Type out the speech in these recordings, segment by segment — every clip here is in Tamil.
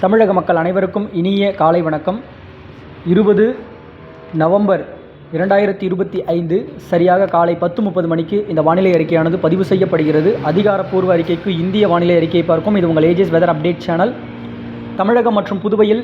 தமிழக மக்கள் அனைவருக்கும் இனிய காலை வணக்கம். இருபது நவம்பர் இரண்டாயிரத்தி இருபத்தி ஐந்து சரியாக காலை பத்து முப்பது மணிக்கு இந்த வானிலை அறிக்கையானது பதிவு செய்யப்படுகிறது. அதிகாரப்பூர்வ அறிக்கைக்கு இந்திய வானிலை அறிக்கையை பார்க்கும். இது உங்கள் AGS weather update channel Tamilagam மற்றும் புதுவையில்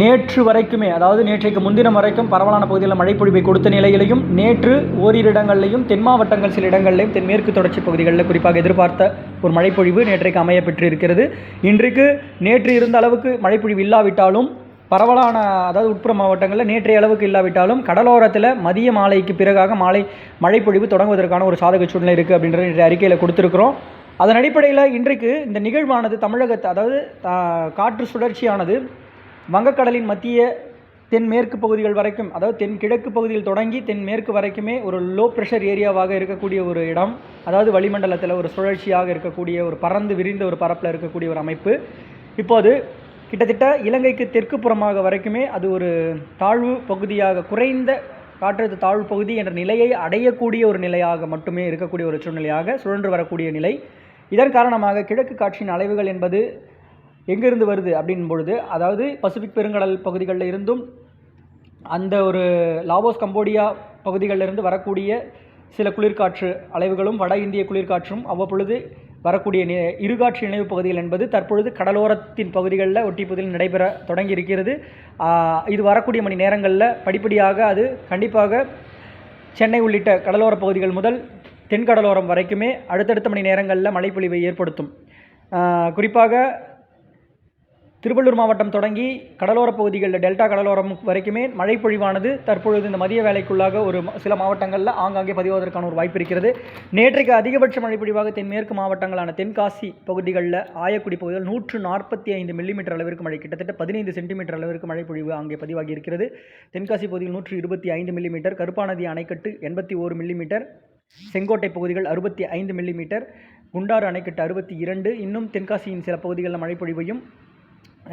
நேற்று வரைக்குமே அதாவது நேற்றைக்கு முன்தினம் வரைக்கும் பரவலான பகுதியில் மழைப்பொழிவை கொடுத்த நிலையிலையும் நேற்று ஓரிரு இடங்களிலையும் தென் மாவட்டங்கள் சில இடங்களிலும் தென்மேற்கு தொடர்ச்சி பகுதிகளில் குறிப்பாக எதிர்பார்த்த ஒரு மழைப்பொழிவு நேற்றைக்கு அமைய பெற்றிருக்கிறது. இன்றைக்கு நேற்று இருந்த அளவுக்கு மழைப்பொழிவு இல்லாவிட்டாலும் பரவலான அதாவது உட்புற மாவட்டங்களில் நேற்றைய அளவுக்கு இல்லாவிட்டாலும் கடலோரத்தில் மதிய மாலைக்கு பிறகாக மாலை மழைப்பொழிவு தொடங்குவதற்கான ஒரு சாதக சூழ்நிலை இருக்குது அப்படின்ற இன்றைய அறிக்கையில் கொடுத்துருக்குறோம். அதன் அடிப்படையில் இன்றைக்கு இந்த நிகழ்வானது தமிழகத்தை அதாவது காற்று சுழற்சியானது வங்கக்கடலின் மத்திய தென்மேற்கு பகுதிகள் வரைக்கும் அதாவது தென் கிழக்கு பகுதியில் தொடங்கி தென்மேற்கு வரைக்குமே ஒரு லோ ப்ரெஷர் ஏரியாவாக இருக்கக்கூடிய ஒரு இடம் அதாவது வளிமண்டலத்தில் ஒரு சுழற்சியாக இருக்கக்கூடிய ஒரு பறந்து விரிந்த ஒரு பரப்பில் இருக்கக்கூடிய ஒரு அமைப்பு. இப்போது கிட்டத்தட்ட இலங்கைக்கு தெற்கு புறமாக வரைக்குமே அது ஒரு தாழ்வு பகுதியாக குறைந்த காற்றழுத்த தாழ்வு பகுதி என்ற நிலையை அடையக்கூடிய ஒரு நிலையாக மட்டுமே இருக்கக்கூடிய ஒரு சூழ்நிலையாக சுழன்று வரக்கூடிய நிலை. இதன் காரணமாக கிழக்கு காற்றின் அலைவுகள் என்பது எங்கிருந்து வருது அப்படின் பொழுது அதாவது பசிபிக் பெருங்கடல் பகுதிகளில் இருந்தும் அந்த ஒரு லாவோஸ் கம்போடியா பகுதிகளிலிருந்து வரக்கூடிய சில குளிர்காற்று அலைவுகளும் வட இந்திய குளிர்காற்றும் அவ்வப்பொழுது வரக்கூடிய நி இருகாற்று இணைவு பகுதிகள் என்பது தற்பொழுது கடலோரத்தின் பகுதிகளில் ஒட்டி பகுதியில் நடைபெற தொடங்கி இருக்கிறது இது வரக்கூடிய மணி நேரங்களில் படிப்படியாக அது கண்டிப்பாக சென்னை உள்ளிட்ட கடலோர பகுதிகள் முதல் தென்கடலோரம் வரைக்குமே அடுத்தடுத்த மணி நேரங்களில் மழைப்பொழிவை ஏற்படுத்தும். குறிப்பாக திருவள்ளூர் மாவட்டம் தொடங்கி கடலோர பகுதிகளில் டெல்டா கடலோரம் வரைக்குமே மழைப்பொழிவானது தற்பொழுது இந்த மதிய வேலைக்குள்ளாக ஒரு சில மாவட்டங்களில் ஆங்காங்கே பதிவாவதற்கான ஒரு வாய்ப்பு இருக்கிறது. நேற்றைக்கு அதிகபட்ச மழைப்பொழிவாக தென்மேற்கு மாவட்டங்களான தென்காசி பகுதிகளில் ஆயக்குடி பகுதிகள் நூற்று நாற்பத்தி ஐந்து மில்லிமீட்டர் அளவிற்கு மழை கிட்டத்தட்ட பதினைந்து சென்டிமீட்டர் அளவிற்கு மழைப்பொழிவு அங்கே பதிவாகி இருக்கிறது தென்காசி பகுதியில் நூற்று இருபத்தி ஐந்து மில்லிமீட்டர் கருப்பாநதி அணைக்கட்டு எண்பத்தி ஓரு மில்லிமீட்டர் செங்கோட்டை பகுதிகள் அறுபத்தி ஐந்து மில்லிமீட்டர் குண்டாறு அணைக்கட்டு அறுபத்தி இரண்டு. இன்னும் தென்காசியின் சில பகுதிகளில் மழைப்பொழிவையும்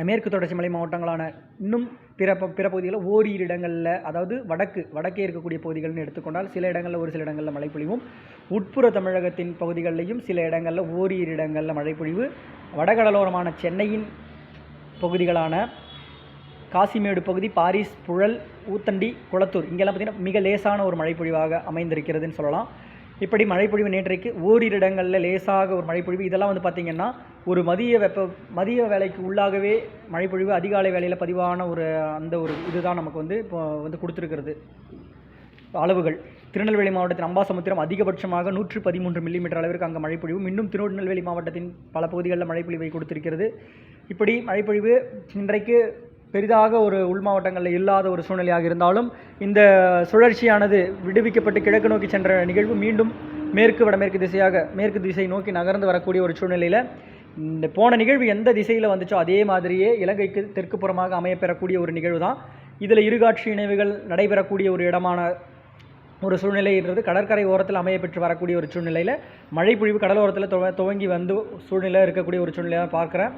மேற்கு தொடர்ச்சி மலை மாவட்டங்களான இன்னும் பிற பிற பகுதிகளில் ஓரிரு இடங்களில் அதாவது வடக்கு வடக்கே இருக்கக்கூடிய பகுதிகள்னு எடுத்துக்கொண்டால் சில இடங்களில் ஒரு சில இடங்களில் மழைப்பொழிவும் உட்புற தமிழகத்தின் பகுதிகளிலையும் சில இடங்களில் ஓரிரு இடங்களில் மழைப்பொழிவு வடகடலோரமான சென்னையின் பகுதிகளான காசிமேடு பகுதி பாரிஸ் புழல் ஊத்தண்டி குளத்தூர் இங்கெல்லாம் பார்த்திங்கன்னா மிக லேசான ஒரு மழைப்பொழிவாக அமைந்திருக்கிறதுன்னு சொல்லலாம். இப்படி மழைப்பொழிவு நேற்றைக்கு ஓரிரு இடங்களில் லேசாக ஒரு மழைப்பொழிவு. இதெல்லாம் வந்து பார்த்திங்கன்னா ஒரு மதிய வெப்ப மதிய வேலைக்கு உள்ளாகவே மழைப்பொழிவு அதிகாலை வேலையில் பதிவான ஒரு அந்த ஒரு இதுதான் நமக்கு வந்து இப்போ வந்து கொடுத்துருக்கிறது. அளவுகள். திருநெல்வேலி மாவட்டத்தின் அம்பாசமுத்திரம் அதிகபட்சமாக நூற்று பதிமூன்று மில்லிமீட்டர் அளவிற்கு அங்கே மழைப்பொழிவும் இன்னும் திருநெல்வேலி மாவட்டத்தின் பல பகுதிகளில் மழைப்பொழிவை கொடுத்திருக்கிறது. இப்படி மழைப்பொழிவு இன்றைக்கு பெரிதாக ஒரு உள் மாவட்டங்களில் இல்லாத ஒரு சூழ்நிலையாக இருந்தாலும் இந்த சுழற்சியானது விடுவிக்கப்பட்டு கிழக்கு நோக்கி சென்ற நிகழ்வு மீண்டும் மேற்கு வடமேற்கு திசையாக மேற்கு திசை நோக்கி நகர்ந்து வரக்கூடிய ஒரு சூழ்நிலையில் இந்த போன நிகழ்வு எந்த திசையில் வந்துச்சோ அதே மாதிரியே இலங்கைக்கு தெற்கு புறமாக அமையப்பெறக்கூடிய ஒரு நிகழ்வு தான் இதில் இருகாட்சி இணைவுகள் நடைபெறக்கூடிய ஒரு இடமான ஒரு சூழ்நிலைன்றது கடற்கரை ஓரத்தில் அமைய பெற்று வரக்கூடிய ஒரு சூழ்நிலையில் மழைப்பொழிவு கடலோரத்தில் துவ துவங்கி வந்து சூழ்நிலை இருக்கக்கூடிய ஒரு சூழ்நிலையாக பார்க்குறேன்.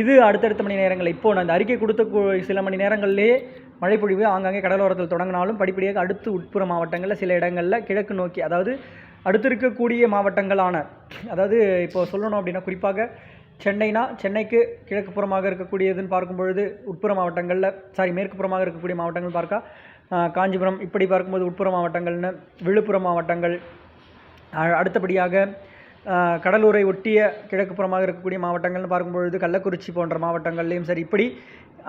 இது அடுத்தடுத்த மணி நேரங்கள். இப்போது நான் இந்த அறிக்கை கொடுத்த சில மணி நேரங்கள்லேயே மழைப்பொழிவு ஆங்காங்கே கடலோரத்தில் தொடங்கினாலும் படிப்படியாக அடுத்து உட்புற மாவட்டங்களில் சில இடங்களில் கிழக்கு நோக்கி அதாவது அடுத்து இருக்கக்கூடிய மாவட்டங்களான அதாவது இப்போ சொல்லணும் அப்படின்னா குறிப்பாக சென்னைனா சென்னைக்கு கிழக்கு புறமாக இருக்கக்கூடியதுன்னு பார்க்கும் பொழுது உட்புற மாவட்டங்களில் சாரி மேற்கு புறமாக இருக்கக்கூடிய மாவட்டங்கள் பார்க்க காஞ்சிபுரம் இப்படி பார்க்கும்போது உட்புற மாவட்டங்கள்னு விழுப்புரம் மாவட்டங்கள் அடுத்தபடியாக கடலூரை ஒட்டிய கிழக்கு புறமாக இருக்கக்கூடிய மாவட்டங்கள்னு பார்க்கும்பொழுது கள்ளக்குறிச்சி போன்ற மாவட்டங்கள்லையும் சரி இப்படி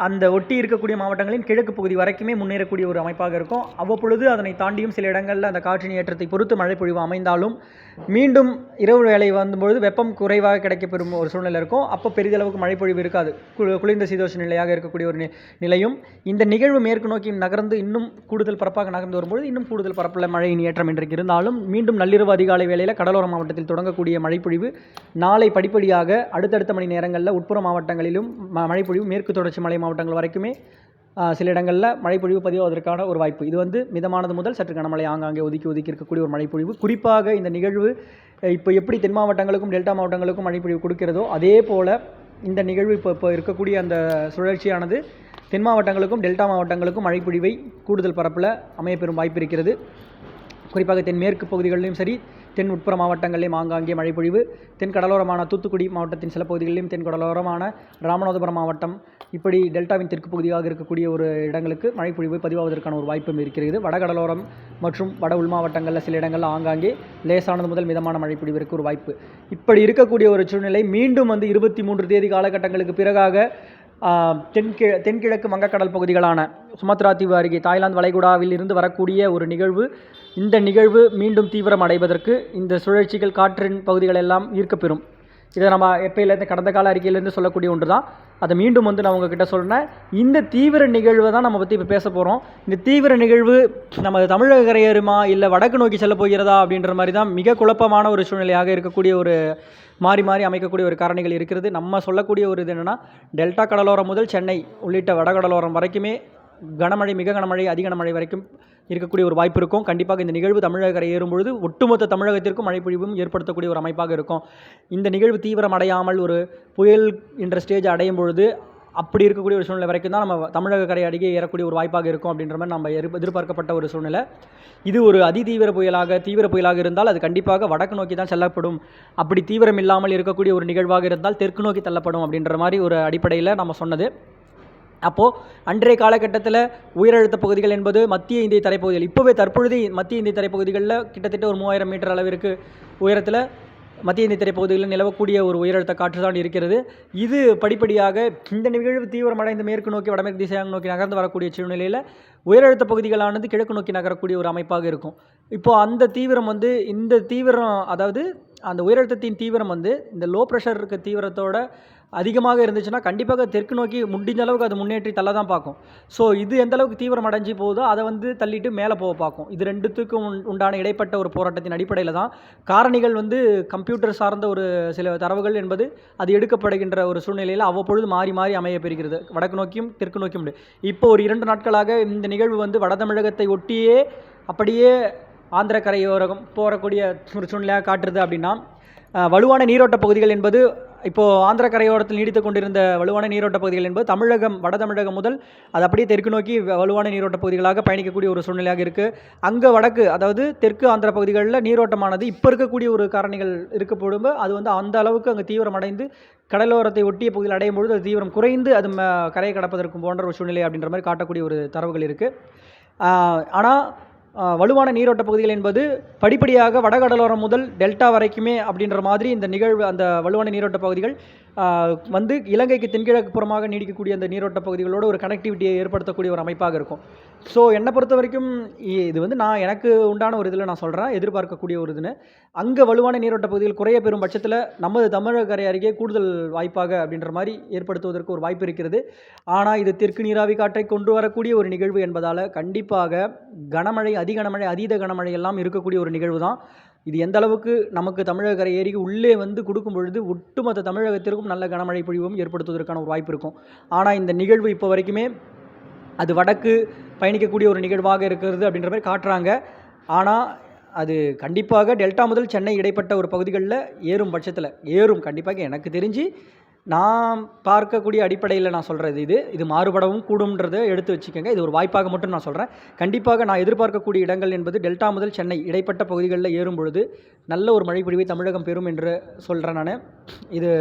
அந்த ஒட்டி இருக்கக்கூடிய மாவட்டங்களின் கிழக்கு பகுதி வரைக்குமே முன்னேறக்கூடிய ஒரு அமைப்பாக இருக்கும். அவ்வப்பொழுது அதனை தாண்டியும் சில இடங்களில் அந்த காற்றின் ஏற்றத்தை பொறுத்து மழைப்பொழிவு அமைந்தாலும் மீண்டும் இரவு வேலை வரும்பொழுது வெப்பம் குறைவாக கிடைக்கப்பெறும் ஒரு சூழ்நிலை இருக்கும். அப்போ பெரிதளவுக்கு மழைப்பொழிவு இருக்காது. குளிர்ந்த சீதோஷ நிலையாக இருக்கக்கூடிய ஒரு நி- நிலையும் இந்த நிகழ்வு மேற்கு நோக்கி நகர்ந்து இன்னும் கூடுதல் பரப்பாக நகர்ந்து வரும்பொழுது இன்னும் கூடுதல் பரப்பில் மழையின் ஏற்றம் இன்றைக்கு இருந்தாலும் மீண்டும் நள்ளிரவு அதிகாலை வேளையில் கடலோர மாவட்டத்தில் தொடங்கக்கூடிய மழைப்பொழிவு நாளை படிப்படியாக அடுத்தடுத்த மணி நேரங்களில் உட்புற மாவட்டங்களிலும் ம- மழைப்பொழிவு மேற்கு தொடர்ச்சி மலை மாவட்டங்கள் வரைக்குமே சில இடங்களில் மழைப்பொழிவு பதிவாவதற்கான ஒரு வாய்ப்பு. இது வந்து மிதமானது முதல் சற்று கனமழை ஆங்காங்கே ஒதுக்கி ஒதுக்கி இருக்கக்கூடிய ஒரு மழைப்பொழிவு. குறிப்பாக இந்த நிகழ்வு இப்போ எப்படி தென் மாவட்டங்களுக்கும் டெல்டா மாவட்டங்களுக்கும் மழைப்பொழிவு கொடுக்கிறதோ அதே போல் இந்த நிகழ்வு இப்போ இப்போ இருக்கக்கூடிய அந்த சுழற்சியானது தென் மாவட்டங்களுக்கும் டெல்டா மாவட்டங்களுக்கும் மழைப்பொழிவை கூடுதல் பரப்பில் அமையப்பெறும் வாய்ப்பு இருக்கிறது. குறிப்பாக தென்மேற்கு பகுதிகளிலும் சரி தென் உட்புற மாவட்டங்களிலும் ஆங்காங்கே மழை பொழிவு தென் கடலோரமான தூத்துக்குடி மாவட்டத்தின் சில பகுதிகளிலும் தென் கடலோரமான ராமநாதபுரம் மாவட்டம் இப்படி டெல்டாவின் தெற்கு பகுதியாக இருக்கக்கூடிய ஒரு இடங்களுக்கு மழை பொழிவு பதிவாவதற்கான ஒரு வாய்ப்பும் இருக்கிறது. வடகடலோரம் மற்றும் வட உள் மாவட்டங்களில் சில இடங்களில் ஆங்காங்கே லேசானது முதல் மிதமான மழை பொழிவிற்கு ஒரு வாய்ப்பு. இப்படி இருக்கக்கூடிய ஒரு சூழ்நிலை மீண்டும் வந்து இருபத்தி மூன்று தேதி காலகட்டங்களுக்கு பிறகாக தென்கி தென்கிழக்கு வங்கக்கடல் பகுதிகளான சுமத்ரா தீவு அருகே தாய்லாந்து வளைகுடாவில் இருந்து வரக்கூடிய ஒரு நிகழ்வு. இந்த நிகழ்வு மீண்டும் தீவிரம் அடைவதற்கு இந்த சுழற்சிகள் காற்றின் பகுதிகள் எல்லாம் ஈர்க்கப்பெறும். இதை நம்ம எப்பயிலேருந்து கடந்த கால அறிக்கையிலேருந்து சொல்லக்கூடிய ஒன்று தான் அதை மீண்டும் வந்து நான் உங்ககிட்ட சொல்கிறேன் இந்த தீவிர நிகழ்வை தான் நம்ம பற்றி இப்போ பேச போகிறோம் இந்த தீவிர நிகழ்வு நம்ம தமிழக கரையேறுமா இல்லை வடக்கு நோக்கி செல்ல போகிறதா அப்படின்ற மாதிரி தான் மிக குழப்பமான ஒரு சூழ்நிலையாக இருக்கக்கூடிய ஒரு மாறி மாறி அமைக்கக்கூடிய ஒரு காரணிகள் இருக்கிறது. நம்ம சொல்லக்கூடிய ஒரு இது என்னென்னா டெல்டா கடலோரம் முதல் சென்னை உள்ளிட்ட வடகடலோரம் வரைக்குமே கனமழை மிக கனமழை அதிக கனமழை வரைக்கும் இருக்கக்கூடிய ஒரு வாய்ப்பு இருக்கும். கண்டிப்பாக இந்த நிகழ்வு தமிழக கரை ஏறும்பொழுது ஒட்டுமொத்த தமிழகத்திற்கும் மழைப்பொழிவும் ஏற்படுத்தக்கூடிய ஒரு அமைப்பாக இருக்கும். இந்த நிகழ்வு தீவிரம் அடையாமல் ஒரு புயல் என்ற ஸ்டேஜ் அடையும் பொழுது அப்படி இருக்கக்கூடிய ஒரு சூழ்நிலை வரைக்கும் தான் நம்ம தமிழக கரை அருகே ஏறக்கூடிய ஒரு வாய்ப்பாக இருக்கும் அப்படின்ற மாதிரி நம்ம எதிர் எதிர்பார்க்கப்பட்ட ஒரு சூழ்நிலை. இது ஒரு அதிதீவிர புயலாக தீவிர புயலாக இருந்தால் அது கண்டிப்பாக வடக்கு நோக்கி தான் செல்லப்படும். அப்படி தீவிரம் இல்லாமல் இருக்கக்கூடிய ஒரு நிகழ்வாக இருந்தால் தெற்கு நோக்கி தள்ளப்படும் அப்படின்ற மாதிரி ஒரு அடிப்படையில் நம்ம சொன்னது. அப்போது அன்றைய காலகட்டத்தில் உயரழுத்த பகுதிகள் என்பது மத்திய இந்திய தரைப்பகுதிகள். இப்போவே தற்பொழுது மத்திய இந்திய தரைப்பகுதிகளில் கிட்டத்தட்ட ஒரு மூவாயிரம் மீட்டர் அளவிற்கு உயரத்தில் மத்திய இந்திய திரைப்பகுதிகளில் நிலவக்கூடிய ஒரு உயரழுத்த காற்று தான் இருக்கிறது. இது படிப்படியாக இந்த நிகழ்வு தீவிரமடைந்து மேற்கு நோக்கி வடமேற்கு திசையாக நோக்கி நகர்ந்து வரக்கூடிய சூழ்நிலையில் உயரழுத்த பகுதிகளானது கிழக்கு நோக்கி நகரக்கூடிய ஒரு அமைப்பாக இருக்கும். இப்போது அந்த தீவிரம் வந்து இந்த தீவிரம் அதாவது அந்த உயரழுத்தத்தின் தீவிரம் வந்து இந்த லோ ப்ரெஷர் இருக்க தீவிரத்தோட அதிகமாக இருந்துச்சுன்னா கண்டிப்பாக தெற்கு நோக்கி முடிஞ்ச அளவுக்கு அது முன்னேற்றி தள்ள தான் பார்க்கும். ஸோ இது எந்த அளவுக்கு தீவிரம் அடைஞ்சு போகுதோ அதை வந்து தள்ளிட்டு மேலே போக பார்க்கும். இது ரெண்டுத்துக்கும் உண்- உண்டான இடைப்பட்ட ஒரு போராட்டத்தின் அடிப்படையில் தான். காரணிகள் வந்து கம்ப்யூட்டர் சார்ந்த ஒரு சில தரவுகள் என்பது அது எடுக்கப்படுகின்ற ஒரு சூழ்நிலையில் அவ்வப்பொழுது மாறி மாறி அமைய பெறுகிறது. வடக்கு நோக்கியும் தெற்கு நோக்கியும் உண்டு. இப்போ ஒரு இரண்டு நாட்களாக இந்த நிகழ்வு வந்து வட தமிழகத்தை ஒட்டியே அப்படியே ஆந்திர கரையோரம் போகக்கூடிய ஒரு சூழ்நிலையாக காட்டுறது அப்படின்னா வலுவான நீரோட்ட பகுதிகள் என்பது இப்போது ஆந்திர கரையோரத்தில் நீடித்து கொண்டிருந்த வலுவான நீரோட்ட பகுதிகள் என்பது தமிழகம் வட தமிழகம் முதல் அது அப்படியே தெற்கு நோக்கி வலுவான நீரோட்ட பகுதிகளாக பயணிக்கக்கூடிய ஒரு சூழ்நிலையாக இருக்குது அங்கே வடக்கு அதாவது தெற்கு ஆந்திர பகுதிகளில் நீரோட்டமானது இப்போ இருக்கக்கூடிய ஒரு காரணிகள் இருக்கப்படும் அது வந்து அந்த அளவுக்கு அங்கே தீவிரமடைந்து கடலோரத்தை ஒட்டிய பகுதியில் அடையும் பொழுது அது தீவிரம் குறைந்து அது கரையை கடப்பதற்கு போன்ற ஒரு சூழ்நிலை அப்படின்ற மாதிரி காட்டக்கூடிய ஒரு தரவுகள் இருக்குது ஆனால் வலுவான நீரோட்ட பகுதிகள் என்பது படிப்படியாக வடகடலோரம் முதல் டெல்டா வரைக்குமே அப்படின்ற மாதிரி இந்த நிகழ்வு அந்த வலுவான நீரோட்ட பகுதிகள் வந்து இலங்கைக்கு தென்கிழக்கு புறமாக நீடிக்கக்கூடிய அந்த நீரோட்ட பகுதிகளோட ஒரு கனெக்டிவிட்டியை ஏற்படுத்தக்கூடிய ஒரு அமைப்பாக இருக்கும். ஸோ என்னை பொறுத்த வரைக்கும் இது வந்து நான் எனக்கு உண்டான ஒரு இதில் நான் சொல்கிறேன் எதிர்பார்க்கக்கூடிய ஒரு இதுன்னு. அங்கே வலுவான நீரோட்ட பகுதிகள் குறைய பெறும் பட்சத்தில் நமது தமிழக கரை அருகே கூடுதல் வாய்ப்பாக அப்படின்ற மாதிரி ஏற்படுத்துவதற்கு ஒரு வாய்ப்பு இருக்கிறது. ஆனால் இது தெற்கு நீராவி காற்றை கொண்டு வரக்கூடிய ஒரு நிகழ்வு என்பதால் கண்டிப்பாக கனமழை அதிகனமழை அதீத கனமழை எல்லாம் இருக்கக்கூடிய ஒரு நிகழ்வு தான் இது எந்த அளவுக்கு நமக்கு தமிழக கரை ஏரிக்கு உள்ளே வந்து கொடுக்கும் பொழுது ஒட்டுமொத்த தமிழகத்திற்கும் நல்ல கனமழை பொழிவும் ஏற்படுத்துவதற்கான ஒரு வாய்ப்பு இருக்கும். ஆனால் இந்த நிகழ்வு இப்போ வரைக்குமே அது வடக்கு பயணிக்கக்கூடிய ஒரு நிகழ்வாக இருக்கிறது அப்படின்ற மாதிரி காட்டுறாங்க. ஆனால் அது கண்டிப்பாக டெல்டா முதல் சென்னை இடைப்பட்ட ஒரு பகுதிகளில் ஏறும் பட்சத்தில் ஏறும் கண்டிப்பாக எனக்கு தெரிஞ்சு நான் பார்க்கக்கூடிய அடிப்படையில் நான் சொல்கிறது இது. இது மாறுபடவும் கூடும்ன்றதை எடுத்து வச்சுக்கோங்க. இது ஒரு வாய்ப்பாக மட்டும் நான் சொல்கிறேன் கண்டிப்பாக நான் எதிர்பார்க்கக்கூடிய இடங்கள் என்பது டெல்டா முதல் சென்னை இடைப்பட்ட பகுதிகளில் ஏறும் பொழுது நல்ல ஒரு மழைப்பொழிவை தமிழகம் பெறும் என்று சொல்கிறேன் நான். இது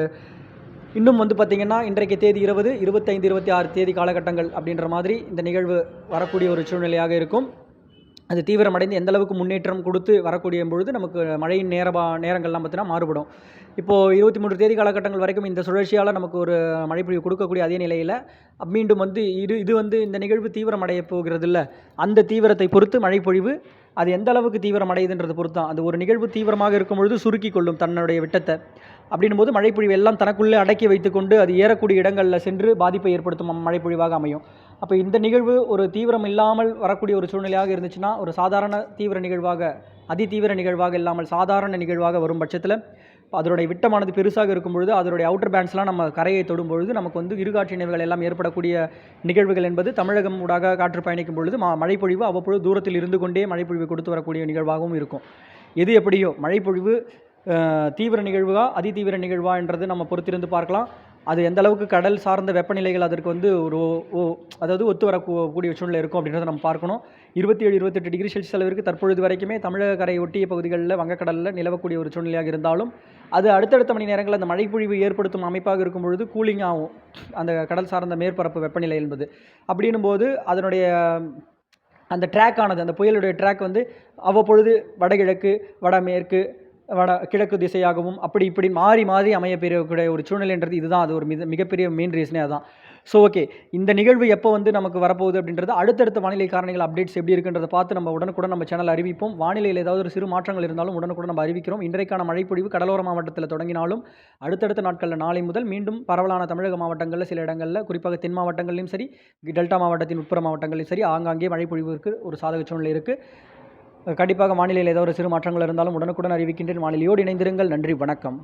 இன்னும் வந்து பார்த்திங்கன்னா இன்றைக்கு தேதி இருபது இருபத்தைந்து இருபத்தி ஆறு தேதி காலகட்டங்கள் அப்படின்ற மாதிரி இந்த நிகழ்வு வரக்கூடிய ஒரு சூழ்நிலையாக இருக்கும். அது தீவிரமடைந்து எந்த அளவுக்கு முன்னேற்றம் கொடுத்து வரக்கூடிய பொழுது நமக்கு மழையின் நேரபா நேரங்கள்லாம் பார்த்தீங்கன்னா மாறுபடும். இப்போது இருபத்தி மூன்று தேதி காலகட்டங்கள் வரைக்கும் இந்த சுழற்சியால் நமக்கு ஒரு மழைப்பொழிவு கொடுக்கக்கூடிய அதே நிலையில் மீண்டும் வந்து இது இது வந்து இந்த நிகழ்வு தீவிரமடைய போகிறது இல்லை அந்த தீவிரத்தை பொறுத்து மழைப்பொழிவு அது எந்த அளவுக்கு தீவிரமடையுதுன்றது பொறுத்து தான் அது ஒரு நிகழ்வு தீவிரமாக இருக்கும் பொழுது சுருக்கி கொள்ளும் தன்னுடைய விட்டத்தை. அப்படின்னும் போது மழைப்பொழிவு எல்லாம் தனக்குள்ளே அடக்கி வைத்துக்கொண்டு அது ஏறக்கூடிய இடங்களில் சென்று பாதிப்பை ஏற்படுத்தும் மழைப்பொழிவாக அமையும். அப்போ இந்த நிகழ்வு ஒரு தீவிரம் இல்லாமல் வரக்கூடிய ஒரு சூழ்நிலையாக இருந்துச்சுன்னா ஒரு சாதாரண தீவிர நிகழ்வாக அதி தீவிர நிகழ்வாக இல்லாமல் சாதாரண நிகழ்வாக வரும் பட்சத்தில் அதனுடைய விட்டமானது பெருசாக இருக்கும் பொழுது அதனுடைய அவுட்டர் பேண்ட்ஸ்லாம் நம்ம கரையை தொடும் பொழுது நமக்கு வந்து இருகாற்று நினைவுகள் எல்லாம் ஏற்படக்கூடிய நிகழ்வுகள் என்பது தமிழகம் ஊடாக காற்று பயணிக்கும் பொழுது மா மழைப்பொழிவு அவ்வப்பொழுது தூரத்தில் இருந்து கொண்டே மழைப்பொழிவு கொடுத்து வரக்கூடிய நிகழ்வாகவும் இருக்கும். எது எப்படியோ மழைப்பொழிவு தீவிர நிகழ்வா அதி தீவிர நிகழ்வா என்றது நம்ம பொறுத்திருந்து பார்க்கலாம். அது எந்த அளவுக்கு கடல் சார்ந்த வெப்பநிலைகள் அதற்கு வந்து ஒரு ஓ அதாவது ஒத்து வரக்கூடிய சூழ்நிலை இருக்கும் அப்படின்றத நம்ம பார்க்கணும். இருபத்தி ஏழு இருபத்தெட்டு டிகிரி செல்சியஸ் அளவிற்கு தற்பொழுது வரைக்குமே தமிழக கரை ஒட்டிய பகுதிகளில் வங்கக்கடலில் நிலவக்கூடிய ஒரு சூழ்நிலையாக இருந்தாலும் அது அடுத்தடுத்த மணி நேரங்களில் அந்த மழைப்பொழிவு ஏற்படுத்தும் அமைப்பாக இருக்கும் பொழுது கூலிங் ஆகும். அந்த கடல் சார்ந்த மேற்பரப்பு வெப்பநிலை என்பது. அப்படின்னும் போது அதனுடைய அந்த ட்ராக் ஆனது அந்த புயலுடைய ட்ராக் வந்து அவ்வப்பொழுது வடகிழக்கு வடமேற்கு வட கிழக்கு திசையாகவும் அப்படி இப்படி மாறி மாறி அமையப்பெறக்கூடிய ஒரு சூழ்நிலைன்றது இதுதான். அது ஒரு மிக மிகப்பெரிய மெயின் ரீசனே அதுதான் ஸோ ஓகே இந்த நிகழ்வு எப்போ வந்து நமக்கு வரப்போகுது அப்படின்றது அடுத்தடுத்த வானிலை காரணிகள் அப்டேட்ஸ் எப்படி இருக்குன்றதை பார்த்து நம்ம உடனுக்குடன் நம்ம சேனல் அறிவிப்போம். வானிலையில் ஏதாவது ஒரு சிறு மாற்றங்கள் இருந்தாலும் உடனுக்குடன் நம்ம அறிவிக்கிறோம். இன்றைக்கான மழைப்பொழிவு கடலோர மாவட்டத்தில் தொடங்கினாலும் அடுத்தடுத்த நாட்களில் நாளை முதல் மீண்டும் பரவலான தமிழக மாவட்டங்களில் சில இடங்களில் குறிப்பாக தென் மாவட்டங்களிலும் சரி டெல்டா மாவட்டத்தின் உட்புற மாவட்டங்களிலும் சரி ஆங்காங்கே மழைப்பொழிவுக்கு ஒரு சாதக சூழ்நிலை இருக்குது கண்டிப்பாக மாநிலையில் ஏதோ ஒரு சிறு மாற்றங்கள் இருந்தாலும் உடனுக்குடன் அறிவிக்கின்றேன். மாநிலையோடு இணைந்திருங்கள். நன்றி. வணக்கம்.